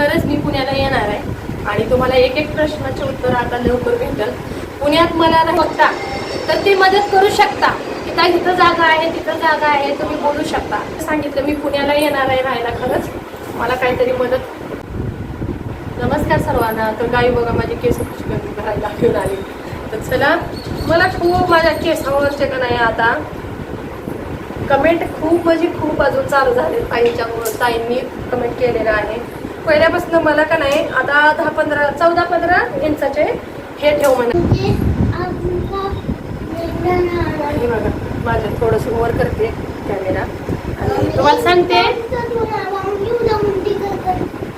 खरंच मी पुण्याला येणार आहे. आणि तुम्हाला एक एक प्रश्नाचे उत्तर आता लवकर भेटेल. पुण्यात मला बघता तर ती मदत करू शकता. की काय इथं जागा आहे तिथं जागा आहे तुम्ही बोलू शकता. सांगितलं मी पुण्याला येणार आहे राहायला खरंच. मला काहीतरी मदत. नमस्कार सर्वांना. तर गाई बघा माझे केस कमी करायला घेऊन आली. तर चला मला खूप माझ्या केसावरचे का नाही आता? कमेंट खूप म्हणजे खूप अजून चालू झाले ताईंच्यामुळे. ताईंनी पहिल्यापासून मला का नाही आता दहा पंधरा चौदा पंधरा इंचाचे हे ठेव म्हणा. हे बघा माझं थोडंसं वर करते कॅमेरा. आणि तुम्हाला सांगते.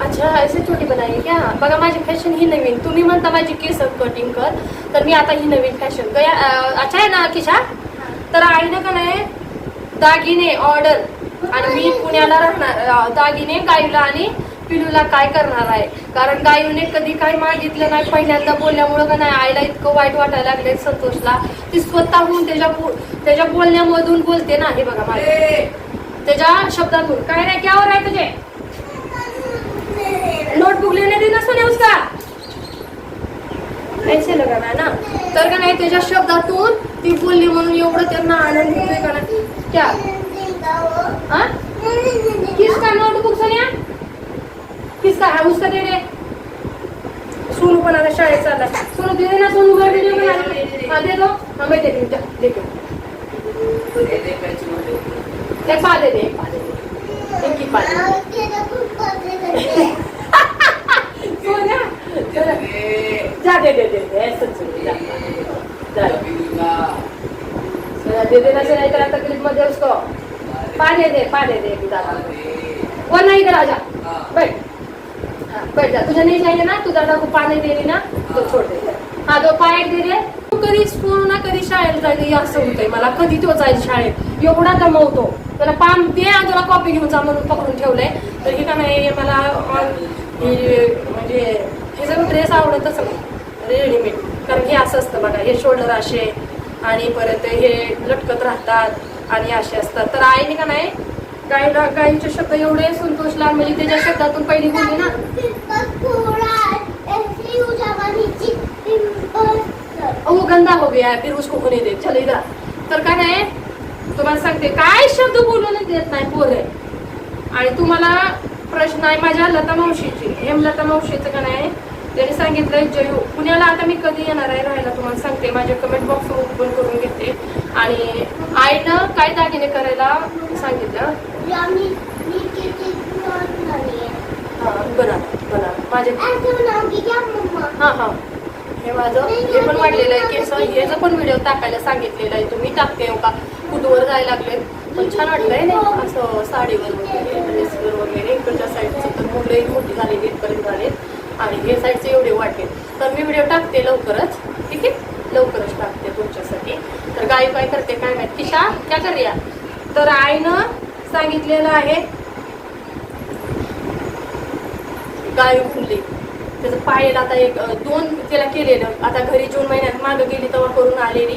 अच्छा ऐसे छोटी बनाई क्या बघा माझी फॅशन ही नवीन. तुम्ही म्हणता माझी केस कटिंग कर तर मी आता ही नवीन फॅशन गया अच्छा आहे ना किशा? तर आईनं का नाही दागिने ऑर्डर आणि मी पुण्याला राहणार दागिने गाईला आणि पिलूला काय करणार आहे? कारण गायूने कधी काय मागितलं नाही पहिल्यांदा बोलल्यामुळं का नाही आईला इतकं वाईट वाटायला लागले संतोषला. ती स्वतःहून त्याच्या त्याच्या बोलण्यामधून बोलते ना हे बघा माझ्या त्याच्या शब्दातून. काय नाही क्यावर आहे तुझे? नोटबुक लेने देना सुने उसका? ना ना? तर का नाही त्याच्या शब्दातून ती बोलली म्हणून एवढं त्यांना आनंद होतोय का नाही? क्या? किसका है उसका दे दे। सोनू पण आता शाळेत चालला सोनू दे दे ना सोनू घर दे. हाँ दे दो। हाँ मैं दे दूँ दे दो। पा दे दे। एक ही पा दे चला. जा। दे दे दे दे ऐसंच आहे, जा. जा. चला, दे दे ना से नहीं करा तकलीफ़ मत दे उसको। पाने दे पाने दे वो नहीं इधर आ जा। बैठ। हाँ, बैठ जा। तुझे नहीं चाहिए ना? तू दादा को पानी दे रही ना? तो छोड़ दे हा दो पाय दे रे. तू कधी स्कूल ना कधी शाळेत जायचं असं होतंय. मला कधी तो जाईल शाळेत? एवढा दमवतो. त्याला पान दे तुला कॉपी घेऊन जा म्हणून पकडून ठेवलंय. तर हे का नाही हे मला हे म्हणजे हे सगळं ड्रेस आवडतच नाही. रेडीमेड कारण हे असं असतं बघा हे शोल्डर असे आणि परत हे लटकत राहतात आणि असे असतात. तर आईने का नाही गायला गाईचे शब्द एवढे संतोषला म्हणजे त्याच्या शब्दातून पहिली बोलली ना. हो गंदा हो गया फिर उसको होने दे. चल इधर तर काय नाही तुम्हाला सांगते काय शब्द बोलून देत नाही पोरे आणि तुम्हाला प्रश्न आहे माझ्या लता मावशीची. हेम लता मावशीचं का नाही? त्यांनी सांगितलंय जयू हो. पुण्याला आता मी कधी येणार आहे राहायला? तुम्हाला सांगते माझ्या कमेंट बॉक्स ओपन करून घेते आणि आईनं काय दागिने करायला सांगितलं? हा, बना बना माझे हा हा. हे माझं हे पण वाढलेलं आहे केस. हेचं पण व्हिडिओ टाकायला सांगितलेलं आहे तुम्ही टाकते हो का? कुठवर जायला लागले? पण छान वाटलंय ना असं साडीवर वगैरे ड्रेसवर वगैरे. इकडच्या साईडचं तर मुलंही मोठी झालेली इथपर्यंत झालेत आणि हे साईडचे एवढे वाटले तर मी व्हिडिओ टाकते लवकरच. ठीक आहे? लवकरच टाकते तुमच्यासाठी तर गाई काय करते काय माहीत? किशा क्या करूया. तर आईनं सांगितलेलं आहे गाय फुलली त्याचं पायल आता एक दोन तिला केलेलं. आता घरी जून महिन्यात मागं गेली तेव्हा करून आलेली.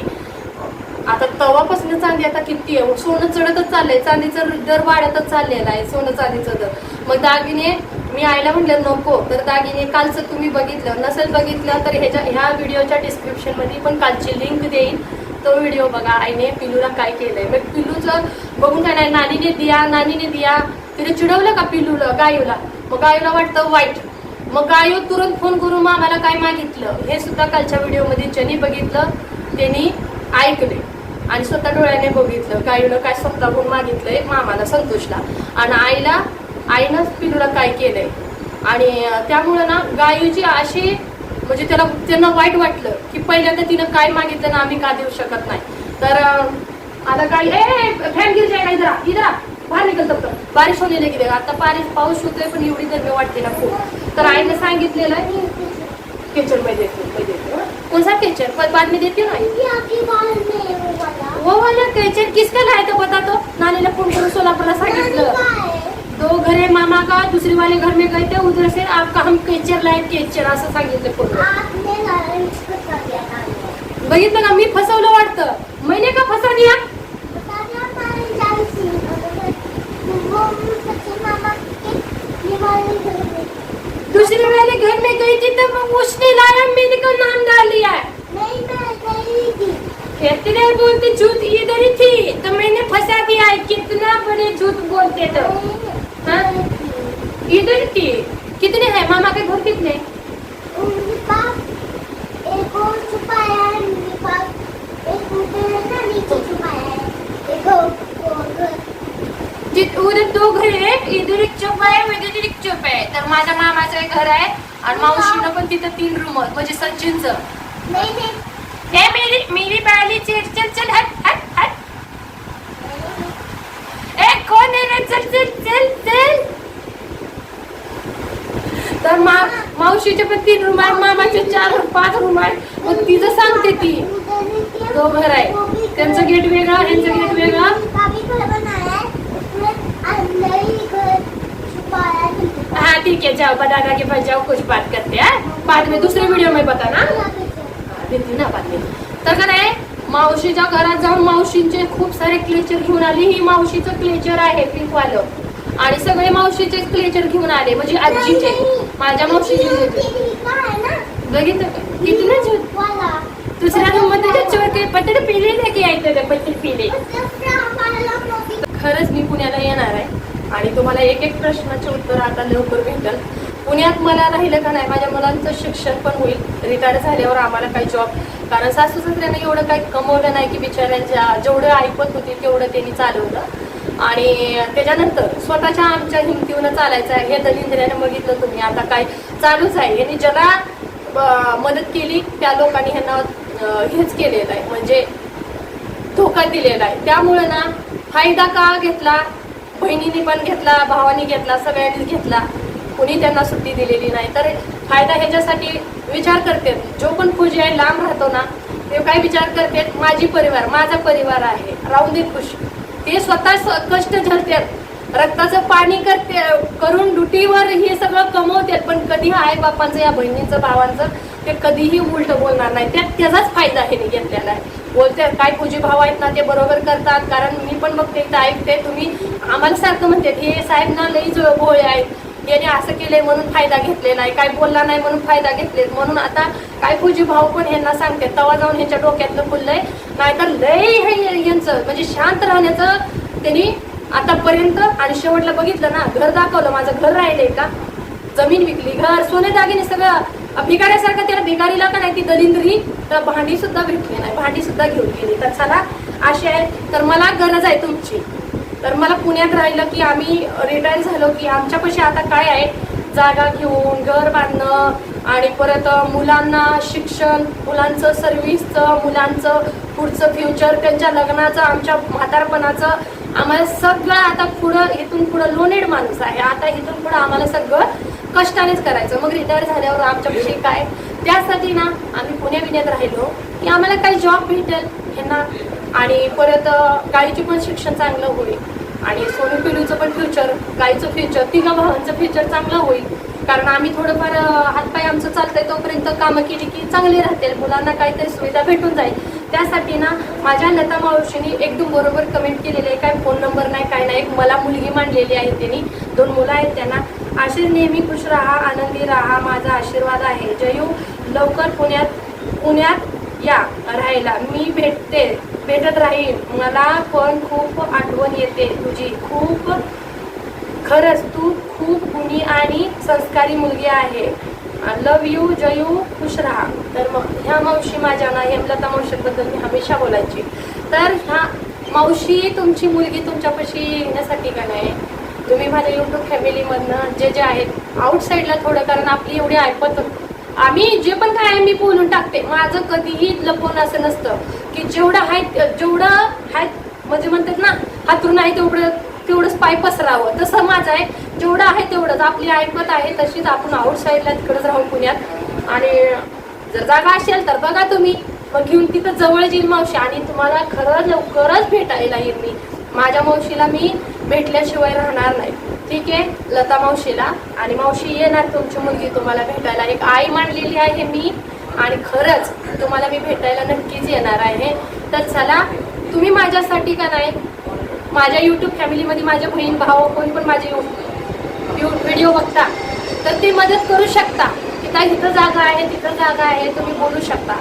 आता तवापासून चांदी आता किती आहे? सोनं चढतच चाललंय. चांदीचं दर वाढतच चाललेला आहे. सोनं चांदीचं दर. मग दागिने मी आईला म्हटलं नको तर दागिने कालचं तुम्ही बघितलं नसेल बघितलं तर ह्याच्या ह्या व्हिडिओच्या डिस्क्रिप्शनमध्ये पण कालची लिंक देईन. तो व्हिडिओ बघा आईने पिलूला काय केलंय. मग पिलूचं बघून काय नाही नानीने दिया नानीने दिया. तिने चिडवलं का पिलूला गायूला? मग गायूला वाटतं वाईट. मग गायू तुरंत फोन करून मामाला काय मागितलं? हे सुद्धा कालच्या व्हिडिओमध्ये ज्यांनी बघितलं त्यांनी ऐकले. आणि स्वतः डोळ्याने बघितलं गायूनं काय स्वतःहून मागितलंय मामाला संतोषला. आणि आईला आईनं पिलूला काय केलंय. आणि त्यामुळं ना गायूची अशी म्हणजे त्याला त्यांना वाईट वाटलं की पहिल्यांदा तिनं काय मागितलं ना आम्ही का देऊ शकत नाही. तर आता काय ए फॅन गिर जाएगा इधर आ, इधर. बाहेर निकल तब तक बारिश होने लगी देगा आता बारिश पाऊस होतोय पण एवढी गरमी वाटते ना खूप. तर आईने सांगितलेलं आहे किचन में देते मैं देती हूँ कौन सा किचन पर बाद में देती ना वो वाला. किचन किसका लाया तो बता तो नानीला फोन करून सोलापूरला वाले घर में गए थे उधर से आपका हम केचर लाए केचर असं सांगितलं फ़ोन बघितलं का मी फसवलं वाटतं मैंने का फसा दिया? दूसरे वाले घर में गई थी तो वो उसने लाया मेरे को नाम डाल लिया? नहीं मैं गई थी। कहते रहे बोलते झूठ इधर ही थी तो मैंने फंसा दिया है कितना बड़े झूठ बोलते तो हाँ? इधर थी कितने हैं? मामा के घर कितने? उनके पास एक और छुपाया है उनके पास एक ऊपर है ना नीचे छुपाया है। एक और और घर। जित उधर दो घर आहे इधर एक चोप आहे इधर एक चोप आहे तर माझ्या मामाचं घर आहे आणि मावशीनं पण तिथं तीन रूम म्हणजे सचिनचं. नहीं मेरी मेरी बाली चल चल चल हट हट हट ए कोण आहे रे चल चल चल चल तर मा मावशीचे पण तीन रूम आहे मामाचे चार पाच रूम आहे मग तिचं सांगते ती. तो घर आहे त्यांचं गेट वेगळं यांचं गेट वेगळं. हा हाँ ठीक है जाओ दादा के पास जाओ कुछ बात करते हैं. बाद में दूसरे वीडियो में बताना देते ना बाद में. तर का नाही मावशीच्या घरात जाऊन मावशींचे खूप सारे क्लेचर घेऊन आली. ही मावशीचं क्लेचर आहे पिंकवालं आणि सगळे मावशीचे क्लेचर घेऊन आले म्हणजे आजीचे. माझ्या मावशीचे बघितलं किती झूठ वाला दुसऱ्या रूममध्ये चोर पटेल पिले लेके यायचं ते पटेल पिले. खरंच मी पुण्याला येणार आहे. आणि तुम्हाला एक एक प्रश्नाचे उत्तर आता लवकर भेटल. पुण्यात मला राहिलं का नाही? माझ्या मुलांचं शिक्षण पण होईल. रिटायर झाल्यावर आम्हाला काही जॉब कारण सासू सासऱ्याने एवढं काही कमवलं नाही की बिचाऱ्यांच्या जेवढं ऐकत होती तेवढं त्यांनी चालवलं. आणि त्याच्यानंतर स्वतःच्या आमच्या हिमतीवनं चालायचं आहे. हे दलिंद्र्याने बघितलं तुम्ही. आता काय चालूच आहे. यांनी ज्याला मदत केली त्या लोकांनी ह्यांना हेच केलेलं आहे. म्हणजे धोका दिलेला आहे. त्यामुळे ना फायदा का घेतला बहिणीने पण घेतला भावानी घेतला सगळ्यांनीच घेतला कुणी त्यांना सुट्टी दिलेली नाही. तर फायदा ह्याच्यासाठी विचार करते. जो पण फौजी आहे लांब राहतो ना ते काय विचार करते? माझी परिवार माझा परिवार आहे. राहू दे खुश. ते स्वतः कष्ट झरतात रक्ताचं पाणी करते करून ड्युटीवर हे सगळं कमवतात पण कधी आई बापांचं या बहिणीचं भावांचं ते कधीही उलट बोलणार नाही. त्यात त्याचाच फायदा हे घेतलेला आहे. बोलते काय पूजी भाव आहेत ना ते बरोबर करतात. कारण मी पण बघते ऐकते तुम्ही आम्हाला सारखं म्हणते हे साहेब ना लई जो भोळे आहेत. याने असं केलंय म्हणून फायदा घेतलेला आहे. काय बोलला नाही म्हणून फायदा घेतले म्हणून आता काय पूजी भाऊ पण ह्यांना सांगते तवा जाऊन ह्यांच्या डोक्यातलं फुललंय. नाहीतर लय हे यांचं म्हणजे शांत राहण्याचं त्यांनी आतापर्यंत आणि शेवटला बघितलं ना घर दाखवलं. माझं घर राहिलंय का? जमीन विकली. घर सोने दागिने सगळं. भिकाऱ्यासारखं त्याला भिकारीला का नाही ती दलिंद्री? तर भांडी सुद्धा भेटली नाही. भांडी सुद्धा घेऊन गेली. तर चला अशी आहे. तर मला गरज आहे तुमची. तर मला पुण्यात राहिलं की आम्ही रिटायर झालो की आमच्यापाशी आता काय आहे? जागा घेऊन घर बांधणं आणि परत मुलांना शिक्षण मुलांचं सर्व्हिसचं मुलांचं पुढचं फ्युचर त्यांच्या लग्नाचं आमच्या म्हातारपणाचं. आम्हाला सगळं आता पुढं इथून पुढं लोनेड माणूस आहे. आता इथून पुढं आम्हाला सगळं कष्टानेच करायचं. मग रिटायर झाल्यावर आमच्यापाशी काय? त्यासाठी ना आम्ही पुण्या विण्यात राहिलो की आम्हाला काही जॉब भेटेल ह्यांना आणि परत अं, गाईचे पण शिक्षण चांगलं होईल. आणि सोनू पिलूचं पण फ्युचर गाईचं फ्युचर तिघा भावांचं फ्युचर चांगलं होईल. कारण आम्ही थोडंफार हातपाय आमचं चालतंय तोपर्यंत कामं केली की चांगली राहतील. मुलांना काहीतरी सुविधा भेटून जाईल. त्यासाठी ना माझ्या लता मावशीने एकदम बरोबर कमेंट केलेली आहे. काय फोन नंबर नाही काय नाही एक मला मुलगी मांडलेली आहे त्यांनी दोन मुलं आहेत त्यांना. असे नेहमी खुश राहा आनंदी राहा. माझा आशीर्वाद आहे. जयू लवकर पुण्यात पुण्यात या राहायला. मी भेटते. भेटत राहीन मला पण खूप आठवण येते तुझी. खूप खरंच तू खूप गुणी आणि संस्कारी मुलगी आहे. लव यू जयू खुश राहा. तर मग ह्या मावशी माझ्या ना हेमलता मावशीबद्दल मी हमेशा बोलायची. तर ह्या मावशी तुमची मुलगी तुमच्यापाशी येण्यासाठी का नाही? तुम्ही माझ्या युट्यूब फॅमिलीमधनं जे जे आहेत आउटसाईडला थोडं कारण आपली एवढी ऐपत आम्ही जे पण काय आहे मी बोलून टाकते. माझं कधीही लपवून असं नसतं की जेवढं आहे जेवढं आहे म्हणजे म्हणतात ना हातरून आहे तेवढं तेवढंच पाय पसरावं. तसं माझं आहे जेवढं आहे तेवढंच. आपली ऐकत आहे तशीच आपण आउटसाईडला तिकडंच राहू पुण्यात. आणि जर जागा असेल तर बघा तुम्ही. मग घेऊन तिथं जवळ येईल मावशी. आणि तुम्हाला खरं लवकरच भेटायला येईल मी. माझ्या मावशीला मी भेटल्याशिवाय राहणार नाही. ठीक आहे? लता मावशीला. आणि मावशी येणार तुमची मुलगी तुम्हाला भेटायला. एक आई मांडलेली आहे मी. आणि खरंच तुम्हाला मी भेटायला नक्कीच येणार आहे. तर चला तुम्ही माझ्यासाठी का नाही? माझ्या यूट्यूब फॅमिलीमध्ये माझ्या बहीण भाऊ कोणी पण माझे व्हिडिओ बघता तर ते मदत करू शकता. की ताई तिथं जागा आहे तिथं जागा आहे तुम्ही बोलू शकता.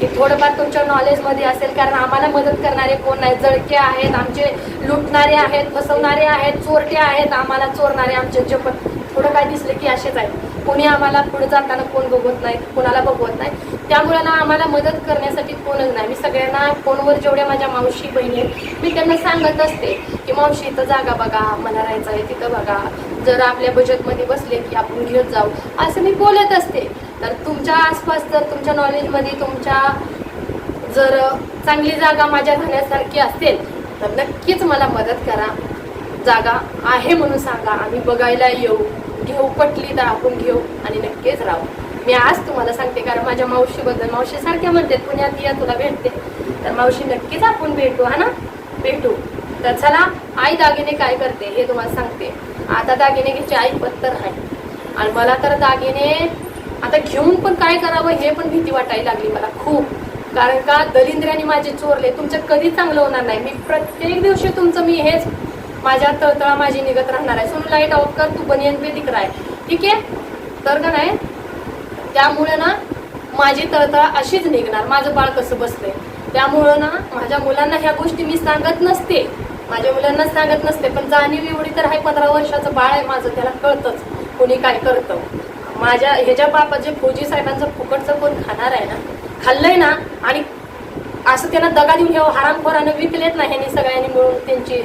की थोडंफार तुमच्या नॉलेजमध्ये असेल कारण आम्हाला मदत करणारे कोण नाही जळके आहेत आमचे लुटणारे आहेत फसवणारे आहेत चोरटे आहेत आम्हाला चोरणारे आमचे जे पण थोडं काय दिसलं की असेच आहेत. कोणी आम्हाला पुढे जाताना कोण बघवत नाही कोणाला बघवत नाही. त्यामुळे ना आम्हाला मदत करण्यासाठी कोणच नाही. मी सगळ्यांना फोनवर जेवढ्या माझ्या मावशी बहिणी आहेत मी त्यांना सांगत असते की मावशी इथं जागा बघा मला राहायचं आहे तिथं बघा. जर आपल्या बजेटमध्ये बसले की आपण घेत जाऊ. असं मी बोलत असते. तर तुमच्या आसपास जर तुमच्या नॉलेजमध्ये तुमच्या जर चांगली जागा माझ्या घरासारखी असेल तर नक्कीच मला मदत करा. जागा आहे म्हणून सांगा. आम्ही बघायला येऊ. घेऊ पटली तर आपण घेऊ आणि नक्कीच राहू. मी आज तुम्हाला सांगते कारण माझ्या मावशीबद्दल मावशीसारख्या म्हणते पुण्यात या तुला भेटते. तर मावशी नक्कीच आपण भेटू हा ना? भेटू. तर चला आई दागिने काय करते हे तुम्हाला सांगते. आता दागिने घ्यायची आई पत्तर आहे. आणि मला तर दागिने आता घेऊन पण काय करावं हे पण भीती वाटायला लागली मला खूप. कारण का दलिंद्र्याने माझे चोरले. तुमचं कधी चांगलं होणार नाही. मी प्रत्येक दिवशी तुमचं मी हेच माझ्या तळतळा माझी निघत राहणार आहे. सोनू लाइट ऑफ कर. तू बनियन पे दिक आहे ठीक आहे? तर का नाही? त्यामुळे ना माझी तळतळा अशीच निघणार. माझं बाळ कसं बसतंय? त्यामुळं ना माझ्या मुलांना ह्या गोष्टी मी सांगत नसते. माझ्या मुलांना सांगत नसते. पण जाणीव एवढी तर आहे पंधरा वर्षाचं बाळ आहे माझं. त्याला कळतंच. कोणी काय करतं? माझ्या ह्याच्या बापा जे फौजी साहेबांचं फुकटचं कोण खाणार आहे ना खाल्लंय ना आणि असं त्यांना दगा देऊन ह्या हरामखोरानं विकलेत ना ह्यांनी सगळ्यांनी मिळून त्यांची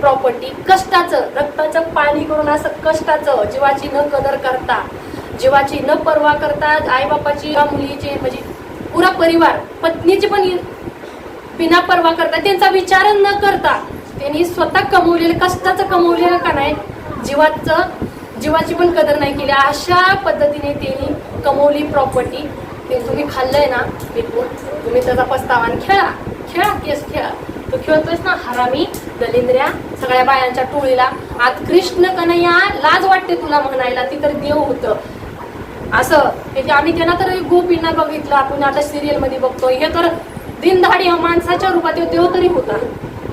प्रॉपर्टी कष्टाचं रक्ताचं पाणी करून असं कष्टाचं जीवाची न कदर करता जीवाची न पर्वा करता आईबापाची मुलीचे मुलीची म्हणजे पुरा परिवार पत्नीची पण बिना पर्वा करता त्यांचा विचार न करता त्यांनी स्वतः कमवलेलं कष्टाचं कमवलेलं का नाही जीवाचं जीवाची पण कदर नाही केली. अशा पद्धतीने त्यांनी कमवली प्रॉपर्टी ते तुम्ही खाल्लंय ना बिलकुल तुम्ही त्याचा पस्तावान खेळा. खेळा केस खेळा. तू खेळतोयस ना हरामी दलिंद्र्या सगळ्या बायांच्या टोळीला. आज कृष्ण कन्हैया लाज वाटते तुला म्हणायला. ती तर देव होतं. असं. ते जे आम्ही त्यांना तर गोपींना बघितलं. आपण आता सिरियलमध्ये बघतोय हे तर दिनधाडी हा माणसाच्या रूपात देव तरी होता.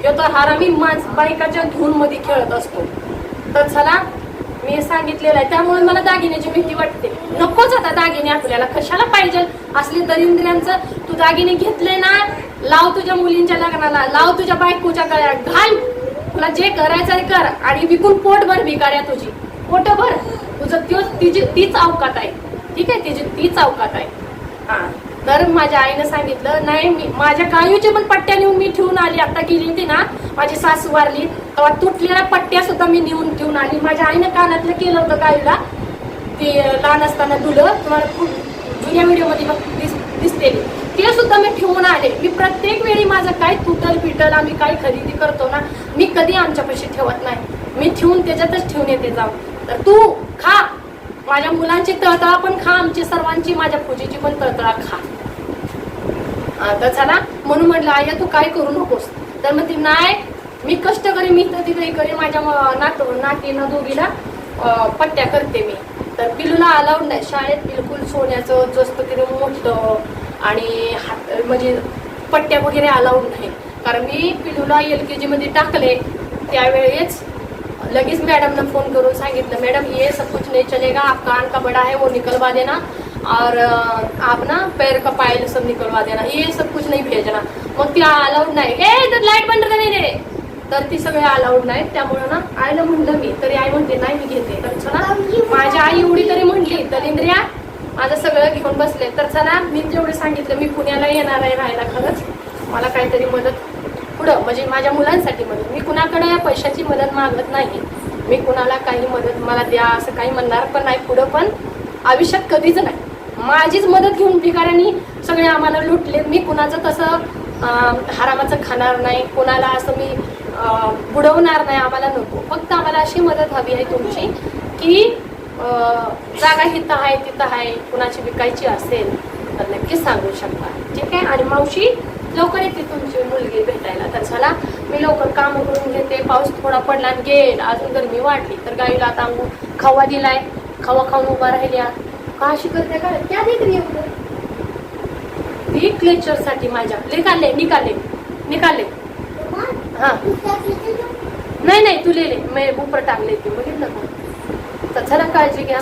हे तर हारामी माणस बायकाच्या धून मध्ये खेळत असतो. तर चला मी सांगितलेलं आहे. त्यामुळे मला दागिन्याची भीती वाटते. नकोच आता दागिने आपल्याला. कशाला पाहिजे? असले दरिंद्र्यांचं तू दागिने घेतले ना लाव तुझ्या मुलींच्या लग्नाला लाव तुझ्या बायकोच्या गळ्यात. घाल. तुला जे करायचं आहे कर. आणि विकून पोट भर भिकाऱ्या तुझी. पोट भर. तुझं त्योच तिची तीच अवकात आहे. ठीक आहे? तिची तीच अवकात आहे. हा. तर माझ्या आईनं सांगितलं नाही मी माझ्या कायूच्या पण पट्ट्या नेऊन मी ठेवून आली. आता गेली होती ना माझी सासू वारली तेव्हा तुटलेल्या पट्ट्या सुद्धा मी नेऊन ठेवून आली. माझ्या आईनं कानातलं केलं होतं कायूला. ते लहान असताना धुलं तुम्हाला खूप जुन्या व्हिडिओमध्ये मग दिस दिसते ते सुद्धा मी ठेवून आले. मी प्रत्येक वेळी माझं काय तुटल पिटल आम्ही काय खरेदी करतो ना मी कधी आमच्यापाशी ठेवत नाही. मी ठेवून त्याच्यातच ठेवून येते जाऊन. तर तू खा. माझ्या मुलांची तळतळा पण खा आमची सर्वांची माझ्या पूजेची पण तळतळा खा. आता चला. म्हणून म्हटलं आया तू काय करू नकोस. तर मग ती नाही मी कष्ट करी मी तर तिथे करी माझ्या नात नातीनं दोघीला पट्ट्या करते मी. तर पिलूला अलाउड नाही. शाळेत बिलकुल सोन्याचं जस्त तिने मोठं आणि हात म्हणजे पट्ट्या वगैरे अलाउड नाही. कारण मी पिलूला एल के जीमध्ये टाकले. त्यावेळेस लगेच मॅडमनं फोन करून सांगितलं मॅडम ये सब कुछ नहीं चलेगा आपका कान का बड़ा आहे वो निकलवा देना. और आप ना पैर का पायल सब निकलवा देना ये सब कुछ नहीं भेजना। मग ती अलाउड नाही. ए तर लाइट बंद कर नाही रे तर ती सगळे अलाउड नाही त्यामुळे ना आईला म्हणलं मी तरी आई म्हणते नाही मी घेते. तर चला माझी आई एवढी तरी म्हणली तर इंद्रिया माझं सगळं घेऊन बसले. तर चला मी जेवढे सांगितलं मी पुण्याला येणार आहे राहायला खरंच. मला काहीतरी मदत पुढं म्हणजे माझ्या मुलांसाठी मदत. मी कुणाकडे पैशाची मदत मागत नाही. मी कुणाला काही मदत मला द्या असं काही म्हणणार पण नाही पुढं पण आयुष्यात कधीच नाही. माझीच मदत घेऊन भिकाऱ्यांनी सगळे आम्हाला लुटले. मी कुणाचं तसं हरामाचं खाणार नाही. कुणाला असं मी बुडवणार नाही. आम्हाला नको. फक्त आम्हाला अशी मदत हवी आहे तुमची की जागा हिथं आहे तिथं आहे. कुणाची विकायची असेल तर नक्कीच सांगू शकता. ठीक आहे? आणि मावशी लवकर येते तुमची मुलगी भेटायला. तर चला मी लवकर काम करून घेते. पाऊस थोडा पडला आणि गेल. अजून गरमी वाढली. तर गाईला आता आम्ही खवा दिलाय. खवा खाऊन उभा राहिल्या. काशी करते का? क्या देख रही है ती लेक्चरसाठी माझ्या निकाले निकाले निकाले हां. नाही नाही तू लिहिले मी ऊपर टाकले ते. बघितलं का? तर चला काळजी घ्या.